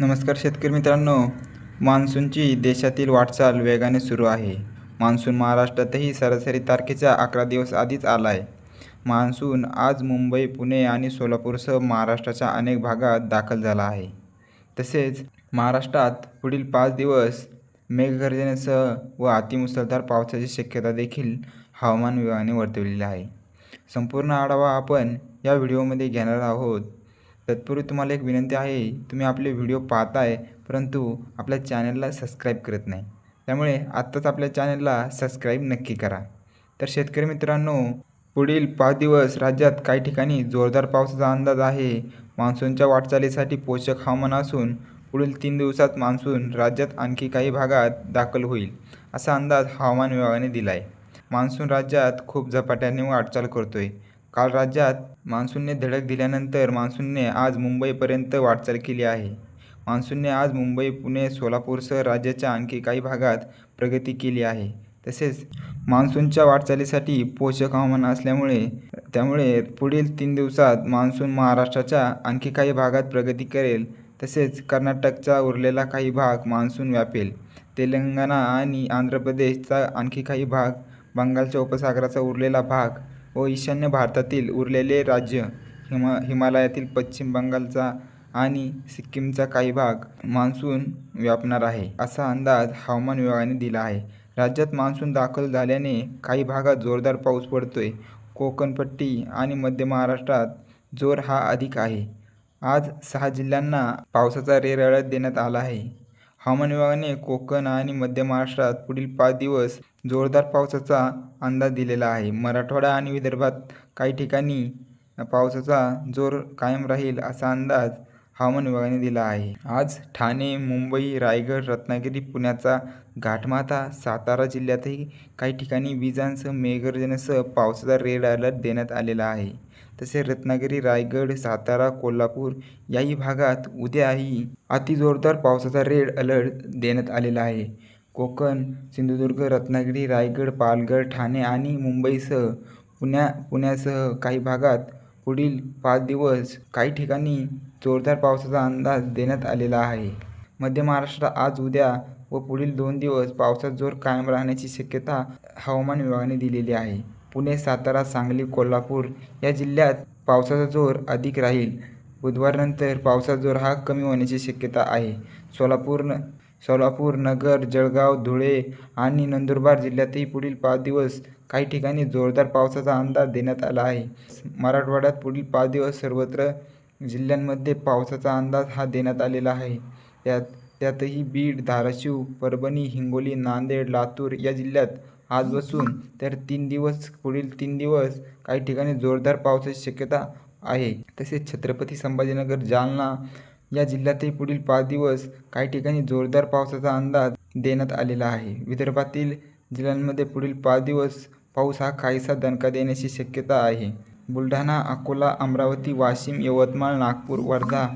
नमस्कार शेतकरी मित्रांनो. मान्सूनची देशातील वाटचाल वेगाने सुरू आहे. मान्सून महाराष्ट्रातही सरासरी तारखेच्या अकरा दिवस आधीच आला आहे मान्सून आज मुंबई पुणे आणि सोलापूरसह महाराष्ट्राच्या अनेक भागात दाखल झाला आहे. तसेच महाराष्ट्रात पुढील पाच दिवस मेघगर्जनेसह व अतिमुसळधार पावसाची शक्यता देखील हवामान विभागाने वर्तवलेली आहे. संपूर्ण आढावा आपण या व्हिडिओमध्ये घेणार आहोत. तत्पूर्वी तुम्हाला एक विनंती आहे तुम्ही आपले व्हिडिओ पाहताय परंतु आपल्या चॅनलला सबस्क्राईब करत नाही. त्यामुळे आत्ताच आपल्या चॅनलला सबस्क्राईब नक्की करा. तर शेतकरी मित्रांनो पुढील पाच दिवस राज्यात काही ठिकाणी जोरदार पावसाचा अंदाज आहे. मान्सूनच्या वाटचालीसाठी पोषक हवामान असून पुढील तीन दिवसात मान्सून राज्यात आणखी काही भागात दाखल होईल असा अंदाज हवामान विभागाने दिला आहे मान्सून राज्यात खूप झपाट्याने वाटचाल करतो आहे काल राज्यात मान्सूनने धडक दिल्यानंतर मान्सूनने आज मुंबईपर्यंत वाटचाल केली आहे. मान्सूनने आज मुंबई पुणे सोलापूरसह राज्याच्या आणखी काही भागात प्रगती केली आहे. तसेच मान्सूनच्या वाटचालीसाठी पोषक हवामान असल्यामुळे त्यामुळे पुढील तीन दिवसात मान्सून महाराष्ट्राच्या आणखी काही भागात प्रगती करेल. तसेच कर्नाटकचा उरलेला काही भाग मान्सून व्यापेल. तेलंगणा आणि आंध्र प्रदेशचा आणखी काही भाग बंगालच्या उपसागराचा उरलेला भाग व ईशान्य भारतातील उरलेले राज्य हिमा हिमालयातील पश्चिम बंगालचा आणि सिक्कीमचा काही भाग मान्सून व्यापणार आहे असा अंदाज हवामान विभागाने दिला आहे. राज्यात मान्सून दाखल झाल्याने काही भागात जोरदार पाऊस पडतोय. कोकणपट्टी आणि मध्य महाराष्ट्रात जोर हा अधिक आहे. आज सहा जिल्ह्यांना पावसाचा रेरळत देण्यात आला आहे. हवामान विभागाने कोकण आणि मध्य महाराष्ट्रात पुढील पाच दिवस जोरदार पावसाचा अंदाज दिलेला आहे. मराठवाडा आणि विदर्भात काही ठिकाणी पावसाचा जोर कायम राहील असा अंदाज हवामान विभागाने दिला आहे. आज ठाणे मुंबई रायगड रत्नागिरी पुण्याचा घाटमाथा सातारा जिल्ह्यातही काही ठिकाणी विजांसह मेघगर्जनेसह पावसाचा रेड अलर्ट देण्यात आलेला आहे. तसेच रत्नागिरी रायगड सातारा कोल्हापूर याही भागात उद्याही अतिजोरदार पावसाचा रेड अलर्ट देण्यात आलेला आहे. कोकण सिंधुदुर्ग रत्नागिरी रायगड पालघर ठाणे आणि मुंबईसह पुण्या पुण्यासह काही भागात पुढील पाच दिवस काही ठिकाणी जोरदार पावसाचा अंदाज देण्यात आलेला आहे. मध्य महाराष्ट्रात आज उद्या व पुढील दोन दिवस पावसाचा जोर कायम राहण्याची शक्यता हवामान विभागाने दिलेली आहे. पुणे सातारा सांगली कोल्हापूर या जिल्ह्यात पावसाचा जोर अधिक राहील. बुधवारनंतर पावसाचा जोर हा कमी होण्याची शक्यता आहे. सोलापूर न सोलापूर नगर जळगाव धुळे आणि नंदुरबार जिल्ह्यातही पुढील पाच दिवस काही ठिकाणी जोरदार पावसाचा अंदाज देण्यात आला आहे. मराठवाड्यात पुढील पाच दिवस सर्वत्र जिल्ह्यांमध्ये पावसाचा अंदाज हा देण्यात आलेला आहे. त्यात त्यातही बीड धाराशिव परभणी हिंगोली नांदेड लातूर या जिल्ह्यात आजपासून तर तीन दिवस पुढील तीन दिवस काही ठिकाणी जोरदार पावसाची शक्यता आहे. तसेच छत्रपती संभाजीनगर जालना या जिल्ह्यातही पुढील पाच दिवस काही ठिकाणी जोरदार पावसाचा अंदाज देण्यात आलेला आहे. विदर्भातील जिल्ह्यांमध्ये पुढील पाच दिवस पाऊस हा काहीसा दणका देण्याची शक्यता आहे. बुलढाणा अकोला अमरावती वाशिम यवतमाळ नागपूर वर्धा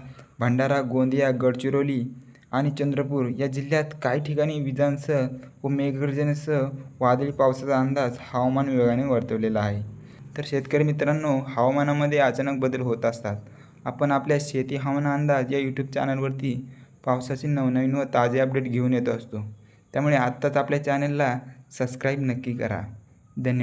भंडारा गोंदिया गडचिरोली आणि चंद्रपूर या जिल्ह्यात काही ठिकाणी विजांसह व मेघगर्जनेसह वादळी पावसाचा अंदाज हवामान विभागाने वर्तवलेला आहे. तर शेतकरी मित्रांनो हवामानामध्ये अचानक बदल होत असतात. आपण आपल्या शेती हवामान अंदाज या यूट्यूब चॅनलवरती पावसाचे नवनवीन व ताजे अपडेट घेऊन येत असतो. त्यामुळे आत्ताच आपल्या चॅनलला सबस्क्राईब नक्की करा. धन्यवाद